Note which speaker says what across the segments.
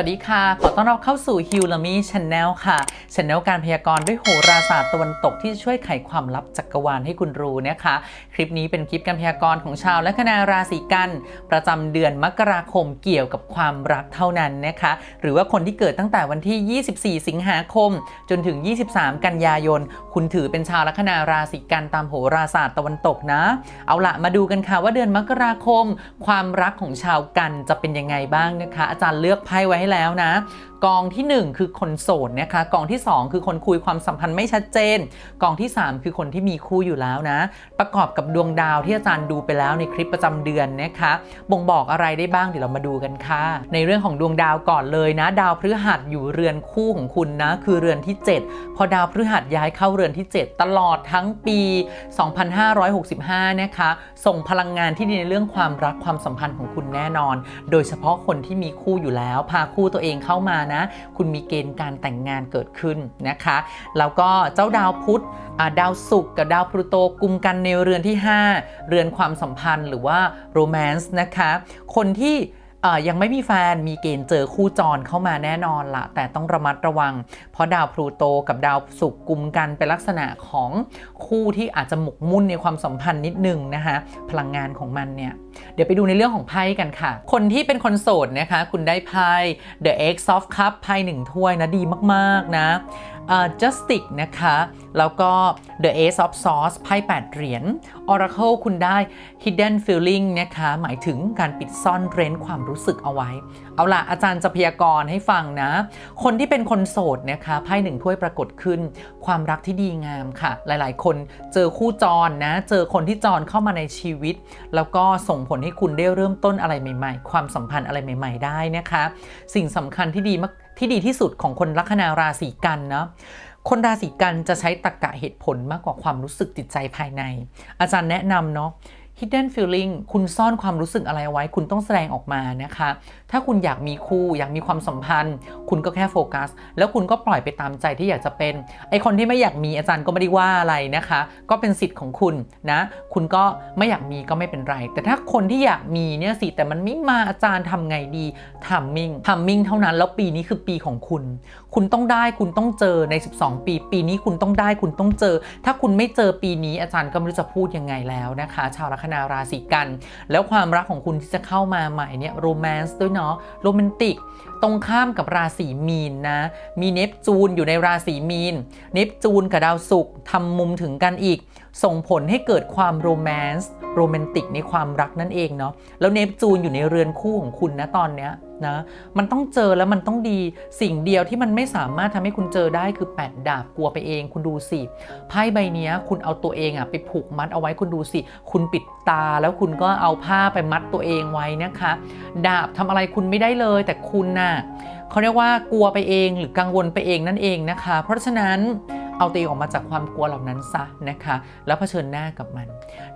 Speaker 1: วัสดีค่ะ ขอต้อนรับเข้าสู่ h ิ l a m y Channel ค่ะช anel การพยากรณ์ด้วยโหราศาสตร์ตะวันตกที่จะช่วยไขความลับจักรวาลให้คุณรู้นะคะ คลิปนี้เป็นคลิปการพยากรณ์ของชาวและคณะราศีกัน ประจำเดือนมกราคมเกี่ยวกับความรักเท่านั้นนะคะ หรือว่าคนที่เกิดตั้งแต่วันที่ 24 สิงหาคม จนถึง 23 กันยายน คุณถือเป็นชาวลัคนาราศีกันตามโหราศาสตร์ตะวันตกนะ เอาละมาดูกันค่ะว่าเดือนมกราคม ความรักของชาวกันจะเป็นยังไงบ้างนะคะ อาจารย์เลือกไพ่ไว้ให้แล้วนะ กองที่ 1 คือคนโสดนะคะกองที่ 2 คือคนคุยความสัมพันธ์ไม่ชัดเจน กองที่ 3 คือคนที่มีคู่อยู่แล้วนะ ประกอบกับดวงดาวที่อาจารย์ดูไปแล้วในคลิปประจำเดือนนะคะบ่งบอกอะไรได้บ้างเดี๋ยวเรามาดูกันค่ะ ในเรื่องของดวงดาวก่อนเลยนะ ดาวพฤหัสอยู่เรือนคู่ของคุณนะ คือเรือนที่ 7 พอดาวพฤหัสย้ายเข้าเรือนที่ 7 ตลอดทั้งปี 2565 นะคะ ส่งพลังงานที่ดีในเรื่องความรักความสัมพันธ์ของคุณแน่นอน โดยเฉพาะคนที่มีคู่อยู่แล้ว พาคู่ตัวเองเข้ามานะ คุณมีเกณฑ์การแต่งงานเกิดขึ้นนะคะ แล้วก็เจ้าดาวพุธดาวศุกร์กับดาวพลูโตกุมกันในเรือนที่ 5 เรือนความสัมพันธ์หรือว่าโรแมนต์นะคะ คนที่ ยังไม่มีแฟนมีเกณฑ์เจอคู่จรเข้ามาแน่นอนละแต่ต้องระมัดระวัง เพราะดาวพลูโตกับดาวศุกร์กลุ่มกันเป็นลักษณะของคู่ที่อาจจะหมกมุ่นในความสัมพันธ์นิดนึงนะคะพลังงานของมันเนี่ยเดี๋ยวไปดูในเรื่องของไพ่กันค่ะ คนที่เป็นคนโสดนะคะ คุณได้ไพ่ The X of Cup ไพ่หนึ่งถ้วยนะดีมากๆนะ Justice นะคะ แล้วก็ The Ace of Swords ไพ่8เหรียญ Oracle คุณได้ Hidden Feeling นะคะ หมายถึงการปิดซ่อนเร้นความรู้สึกเอาไว้ เอาล่ะ อาจารย์จะพยากรณ์ให้ฟังนะ คนที่เป็นคนโสดนะคะไพ่หนึ่งถ้วยปรากฏขึ้น ความรักที่ดีงามค่ะ หลายๆ คนเจอคู่จรนะ เจอคนที่จรเข้ามาในชีวิต แล้วก็ส่งผลให้คุณได้เริ่มต้นอะไรใหม่ ๆ ความสัมพันธ์อะไรใหม่ ๆ ได้นะคะ สิ่งสำคัญที่ดีมาก ที่ดีที่สุดของคนลัคนาราศีกันเนาะคนราศีกันจะใช้ตรรกะเหตุผลมากกว่าความรู้สึกจิตใจภายใน อาจารย์แนะนำเนาะ hidden feeling คุณซ่อนความรู้สึกอะไรไว้ คุณต้องแสดงออกมานะคะ ถ้าคุณอยากมีคู่ อยากมีความสัมพันธ์ คุณก็แค่โฟกัส แล้วคุณก็ปล่อยไปตามใจที่อยากจะเป็น ไอคนที่ไม่อยากมีอาจารย์ก็ไม่ได้ว่าอะไรนะคะ ก็เป็นสิทธิ์ของคุณนะ คุณก็ไม่อยากมีก็ไม่เป็นไร แต่ถ้าคนที่อยากมีเนี่ยสิ แต่มันไม่มาอาจารย์ทำไงดีทำมิ่งทำมิ่งเท่านั้น แล้วปีนี้คือปีของคุณ คุณต้องได้ คุณต้องเจอใน 12 ปี ปีนี้คุณต้องได้ คุณต้องเจอ ถ้าคุณไม่เจอปีนี้อาจารย์ก็ไม่รู้จะพูดยังไงแล้วนะคะ ชาวลัคนาราศีกัน แล้วความรักของคุณที่จะเข้ามาใหม่เนี่ยโรแมนต์ด้วยเนาะโรแมนติกตรงข้ามกับราศีมีนนะ มีเนปจูนอยู่ในราศีมีน เนปจูนกับดาวศุกร์ทำมุมถึงกันอีก ส่งผลให้เกิดความโรแมนต์โรแมนติกในความรักนั่นเองเนาะแล้วเนปจูนอยู่ในเรือนคู่ของคุณนะตอนเนี้ย นะมันต้องเจอแล้วมันต้องดีสิ่งเดียวที่มันไม่สามารถทำให้คุณเจอได้คือแปดดาบกลัวไปเอง คุณดูสิไพ่ใบนี้คุณเอาตัวเองอะไปผูกมัดเอาไว้คุณดูสิ คุณปิดตาแล้วคุณก็เอาผ้าไปมัดตัวเองไว้นะคะ ดาบทำอะไรคุณไม่ได้เลย แต่คุณน่ะเขาเรียกว่ากลัวไปเองหรือกังวลไปเองนั่นเองนะคะ เพราะฉะนั้น เอาตัวเองออกมาจากความกลัวเหล่านั้นซะนะคะ แล้วเผชิญหน้ากับมัน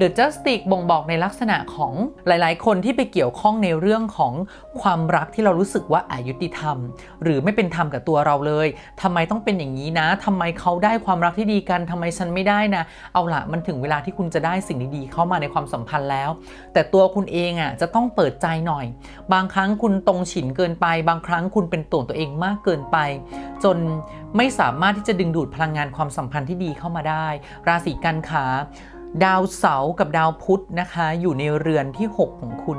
Speaker 1: The Justice บ่งบอกในลักษณะของหลาย ๆ คนที่ไปเกี่ยวข้องในเรื่องของความรักที่เรารู้สึกว่าอายุติธรรม หรือไม่เป็นธรรมกับตัวเราเลยทำไมต้องเป็นอย่างนี้นะทำไมเขาได้ความรักที่ดีกันทำไมฉันไม่ได้นะ เอาละมันถึงเวลาที่คุณจะได้สิ่งดี ๆ เข้ามาในความสัมพันธ์แล้ว แต่ตัวคุณเองอะจะต้องเปิดใจหน่อย บางครั้งคุณตรงฉินเกินไป บางครั้งคุณเป็นตัวตัวเองมากเกินไป จนไม่สามารถที่จะดึงดูดพลังงานความสัมพันธ์ที่ดีเข้ามาได้ ราศีกันขาดาวเสาร์กับดาวพุธนะคะ อยู่ในเรือนที่ 6 ของคุณ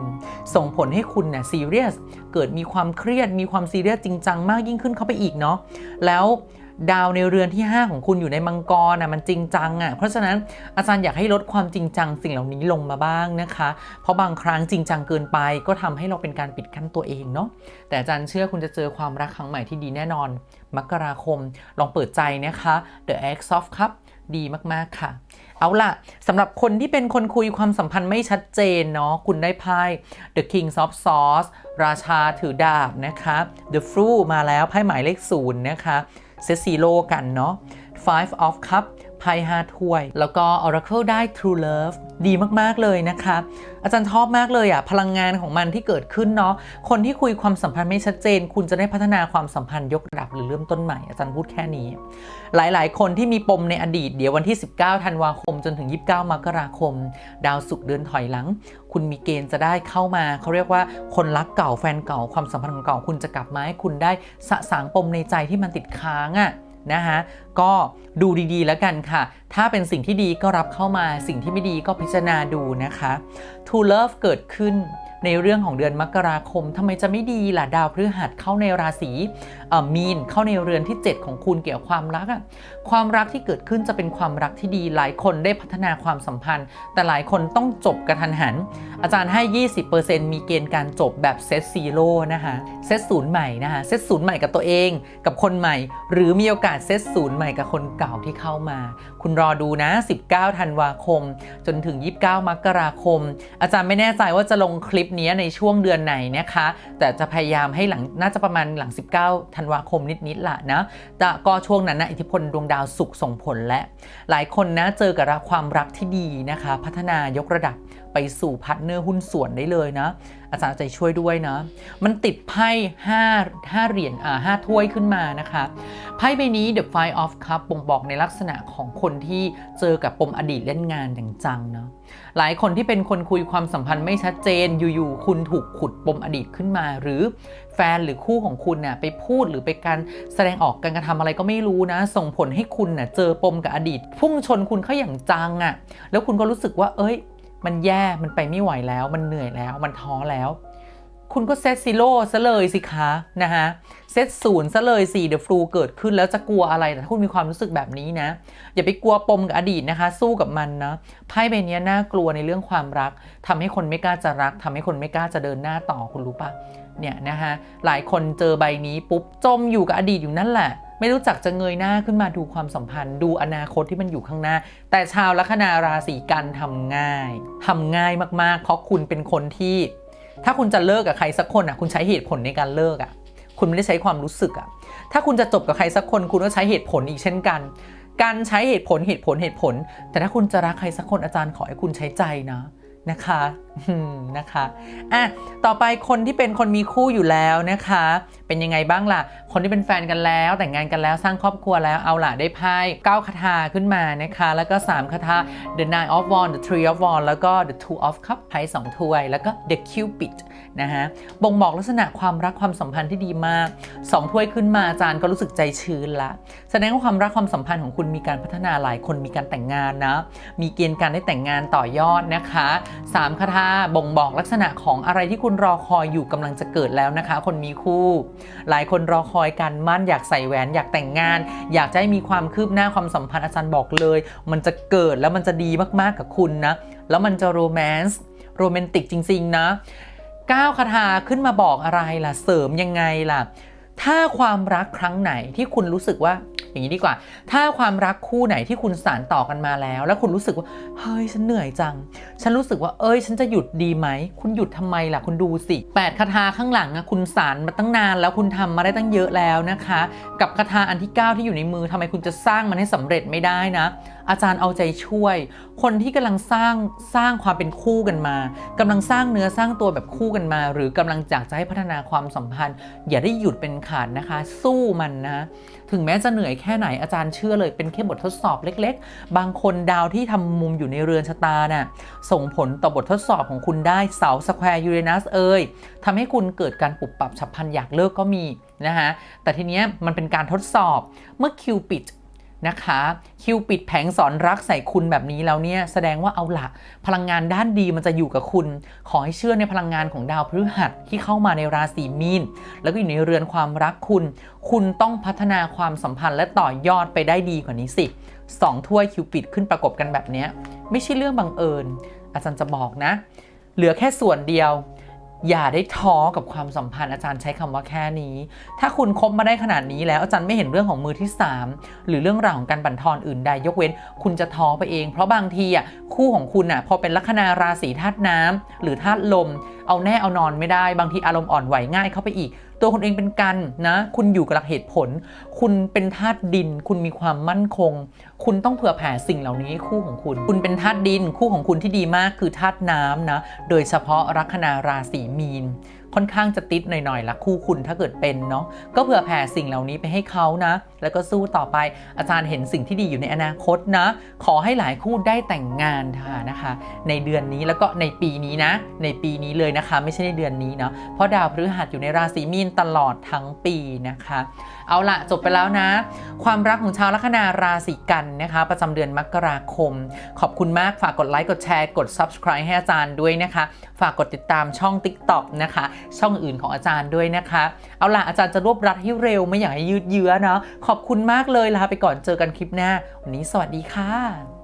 Speaker 1: ส่งผลให้คุณเนี่ยซีเรียสเกิดมีความเครียดมีความซีเรียสจริงจังมากยิ่งขึ้นเข้าไปอีกเนาะแล้ว ดาวในเรือนที่ 5 ของคุณอยู่ในมังกรอะมันจริงจังอะเพราะฉะนั้นอาจารย์อยากให้ลดความจริงจังสิ่งเหล่านี้ลงมาบ้างนะคะ เพราะบางครั้งจริงจังเกินไปก็ทำให้เราเป็นการปิดกั้นตัวเองเนาะแต่อาจารย์เชื่อคุณจะเจอความรักครั้งใหม่ที่ดีแน่นอน มกราคม ลองเปิดใจนะคะ The X of Cup ดีมากๆค่ะ เอาล่ะสำหรับคนที่เป็นคนคุยความสัมพันธ์ไม่ชัดเจนเนาะคุณได้ไพ่ The King of Swords ราชาถือดาบนะคะ The Fool มาแล้วไพ่หมายเลขศูนย์นะคะ เซตซีโร่กันเนาะ Five of Cup ไพ่ห้าถ้วย แล้วก็ Oracle ได้ True Love ดีมาก ๆ เลยนะคะอาจารย์ชอบมากเลยอะพลังงานของมันที่เกิดขึ้นเนาะคนที่คุยความสัมพันธ์ไม่ชัดเจน คุณจะได้พัฒนาความสัมพันธ์ยกระดับหรือเริ่มต้นใหม่ อาจารย์พูดแค่นี้ หลายๆ คนที่มีปมในอดีตเดี๋ยววันที่ 19 ธันวาคม จนถึง 29 มกราคม ดาวศุกร์เดินถอยหลัง คุณมีเกณฑ์จะได้เข้ามา เขาเรียกว่าคนรักเก่าแฟนเก่าความสัมพันธ์ของเก่าคุณจะกลับมาให้คุณได้สะสางปมในใจที่มันติดค้างอะ นะคะก็ดูดีๆ แล้วกันค่ะ ถ้าเป็นสิ่งที่ดีก็รับเข้ามาสิ่งที่ไม่ดีก็พิจารณาดูนะคะ To Love เกิดขึ้นในเรื่องของเดือนมกราคมทำไมจะไม่ดีล่ะดาวพฤหัสเข้าในราศีมีนเข้าในเรือนที่ 7 ของคุณเกี่ยวกับความรักอะความรักที่เกิดขึ้นจะเป็นความรักที่ดีหลายคนได้พัฒนาความสัมพันธ์ แต่หลายคนต้องจบกระทันหัน อาจารย์ให้ 20%มีเกณฑ์การจบแบบเซตซีโร่นะคะเซตศูนย์ใหม่นะคะเซตศูนย์ใหม่กับตัวเอง กับคนใหม่ หรือมีโอกาสเซตศูนย์ใหม่กับคนเก่าที่เข้ามา คุณรอดูนะ 19 ธันวาคม จนถึง 29 มกราคม อาจารย์ไม่แน่ใจว่าจะลงคลิปนี้ในช่วงเดือนไหนนะคะ แต่จะพยายามให้หลังน่าจะประมาณหลัง 19 ธันวาคมนิดๆละนะแต่ก็ช่วงนั้นนะอิทธิพลดวงดาวศุกส่งผลและ หลายคนนะเจอกับความรักที่ดีนะคะ พัฒนายกระดับไปสู่พาร์ทเนอร์หุ้นส่วนได้เลยนะ อาจารย์ใจช่วยด้วยนะ มันติดไพ่5 5เหรียญอ่า5ถ้วยขึ้นมานะคะไพ่ใบนี้ The Five of Cup บ่งบอกในลักษณะของคนที่เจอกับปมอดีตเล่นงานอย่างจังเนาะหลายคนที่เป็นคนคุยความสัมพันธ์ไม่ชัดเจนอยู่ๆคุณถูกขุดปมอดีตขึ้นมา หรือแฟนหรือคู่ของคุณน่ะไปพูดหรือไปการแสดงออกการกระทำอะไรก็ไม่รู้นะ ส่งผลให้คุณน่ะเจอปมกับอดีต พุ่งชนคุณเข้าอย่างจังอะ่ะแล้วคุณก็รู้สึกว่าเอ้ย มันแย่มันไปไม่ไหวแล้ว มันเหนื่อยแล้ว มันท้อแล้ว คุณก็เซตซีโร่ซะเลยสิคะนะฮะเซตศูนย์ซะเลยสิเดอะฟลูเกิดขึ้นแล้วจะกลัวอะไรแต่ถ้าคุณมีความรู้สึกแบบนี้นะ อย่าไปกลัวปมกับอดีตนะคะ สู้กับมันนะไพ่ใบนี้น่ากลัวในเรื่องความรักทำให้คนไม่กล้าจะรักทำให้คนไม่กล้าจะเดินหน้าต่อคุณรู้ปะเนี่ยนะคะหลายคนเจอใบนี้ปุ๊บจมอยู่กับอดีตอยู่นั่นแหละ ไม่รู้จักจะเงยหน้าขึ้นมาดูความสัมพันธ์ ดูอนาคตที่มันอยู่ข้างหน้า แต่ชาวลัคนาราศีกันทำง่ายทำง่ายมากๆ เพราะคุณเป็นคนที่ ถ้าคุณจะเลิกกับใครสักคนอะคุณใช้เหตุผลในการเลิกอะคุณไม่ได้ใช้ความรู้สึกอะถ้าคุณจะจบกับใครสักคน คุณก็ใช้เหตุผลอีกเช่นกัน การใช้เหตุผลเหตุผลเหตุผล แต่ถ้าคุณจะรักใครสักคนอาจารย์ขอให้คุณใช้ใจนะ นะคะนะคะอะต่อไปคนที่เป็นคนมีคู่อยู่แล้วนะคะ เป็นยังไงบ้างล่ะ คนที่เป็นแฟนกันแล้ว แต่งงานกันแล้วสร้างครอบครัวแล้วเอาล่ะได้ไพ่9คาถาขึ้นมานะคะ แล้วก็ 3คาถา The Nine of Wands The Three of Wands แล้วก็ The Two of Cups ไพ่สองถ้วย แล้วก็ The Cupid นะฮะบ่งบอกลักษณะความรักความสัมพันธ์ที่ดีมากสองถ้วยขึ้นมาอาจารย์ก็รู้สึกใจชื้นละ แสดงว่าความรักความสัมพันธ์ของคุณมีการพัฒนาหลายคนมีการแต่งงานนะ มีเกณฑ์การได้แต่งงานต่อยอดนะคะสามคาถาบ่งบอกลักษณะของอะไรที่คุณรอคอยอยู่กำลังจะเกิดแล้วนะคะ คนมีคู่ หลายคนรอคอยการมั่นอยากใส่แหวนอยากแต่งงาน อยากจะให้มีความคืบหน้าความสัมพันธ์อาจารย์บอกเลย มันจะเกิดแล้วมันจะดีมากๆกับคุณนะแล้วมันจะโรแมนต์โรแมนติกจริง ๆ นะ ก้าวคาถาขึ้นมาบอกอะไรล่ะ เสริมยังไงล่ะ ถ้าความรักครั้งไหนที่คุณรู้สึกว่าอย่างนี้ดีกว่า ถ้าความรักคู่ไหนที่คุณสานต่อกันมาแล้ว แล้วคุณรู้สึกว่า เฮ้ย ฉันเหนื่อยจัง ฉันรู้สึกว่า เอ้ย ฉันจะหยุดดีไหม คุณหยุดทำไมล่ะ คุณดูสิแปดคาถาข้างหลังอะคุณสารมาตั้งนาน แล้วคุณทำมาได้ตั้งเยอะแล้วนะคะ กับคาถาอันที่ 9 ที่อยู่ในมือทำไมคุณจะสร้างมันให้สำเร็จไม่ได้นะ อาจารย์เอาใจช่วย คนที่กำลังสร้างสร้างความเป็นคู่กันมากำลังสร้างเนื้อสร้างตัวแบบคู่กันมา หรือกำลังอยากจะให้พัฒนาความสัมพันธ์ อย่าได้หยุดเป็นขาดนะคะ สู้มันนะถึงแม้จะเหนื่อยแค่ไหนอาจารย์เชื่อเลยเป็นแค่บททดสอบเล็ก ๆ บางคนดาวที่ทำมุมอยู่ในเรือนชะตาน่ะส่งผลต่อบททดสอบของคุณได้เสาสแควร์ยูเรนัสเอ่ยทำให้คุณเกิดการปรับปรับฉับพลันอยากเลิกก็มีนะคะแต่ทีเนี้ยมันเป็นการทดสอบเมื่อคิวปิด นะคะคิวปิดแผงสอนรักใส่คุณแบบนี้แล้วเนี่ยแสดงว่าเอาละพลังงานด้านดีมันจะอยู่กับคุณ ขอให้เชื่อในพลังงานของดาวพฤหัสที่เข้ามาในราศีมีน แล้วก็อยู่ในเรือนความรักคุณ คุณต้องพัฒนาความสัมพันธ์และต่อยอดไปได้ดีกว่านี้สิสองถ้วยคิวปิดขึ้นประกบกันแบบนี้ไม่ใช่เรื่องบังเอิญ อาจารย์จะบอกนะ เหลือแค่ส่วนเดียว อย่าได้ท้อกับความสัมพันธ์อาจารย์ใช้คำว่าแค่นี้ ถ้าคุณคบมาได้ขนาดนี้แล้วอาจารย์ไม่เห็นเรื่องของมือที่ 3 หรือเรื่องราวของการบั่นทอนอื่นใดยกเว้น คุณจะท้อไปเอง เพราะบางทีอะคู่ของคุณอะพอเป็นลัคนาราศีธาตุน้ำหรือธาตุลม เอาแน่เอานอนไม่ได้ บางทีอารมณ์อ่อนไหวง่ายเข้าไปอีก ตัวคุณเองเป็นกันนะ คุณอยู่กับหลักเหตุผล คุณเป็นธาตุดิน คุณมีความมั่นคง คุณต้องเผื่อแผ่สิ่งเหล่านี้คู่ของคุณ คุณเป็นธาตุดิน คู่ของคุณที่ดีมากคือธาตุน้ำนะ โดยเฉพาะลัคนาราศีมีน ค่อนข้างจะติดหน่อยๆละคู่คุณถ้าเกิดเป็นเนาะก็เผื่อแผ่สิ่งเหล่านี้ไปให้เขานะ แล้วก็สู้ต่อไปอาจารย์เห็นสิ่งที่ดีอยู่ในอนาคตนะ ขอให้หลายคู่ได้แต่งงานค่ะนะคะ ในเดือนนี้แล้วก็ในปีนี้นะ ในปีนี้เลยนะคะ ไม่ใช่ในเดือนนี้เนาะเพราะดาวพฤหัสอยู่ในราศีมีนตลอดทั้งปีนะคะ เอาละจบไปแล้วนะ ความรักของชาวลัคนาราศีกันนะคะ ประจำเดือนมกราคม ขอบคุณมากฝากกดไลค์กดแชร์กด subscribe ให้อาจารย์ด้วยนะคะ ฝากกดติดตามช่อง TikTok นะคะ ช่องอื่นของอาจารย์ด้วยนะคะ เอาละอาจารย์จะรวบรัดให้เร็วไม่อยากให้ยืดเยื้อเนาะขอบคุณมากเลยลาไปก่อนเจอกันคลิปหน้า วันนี้สวัสดีค่ะ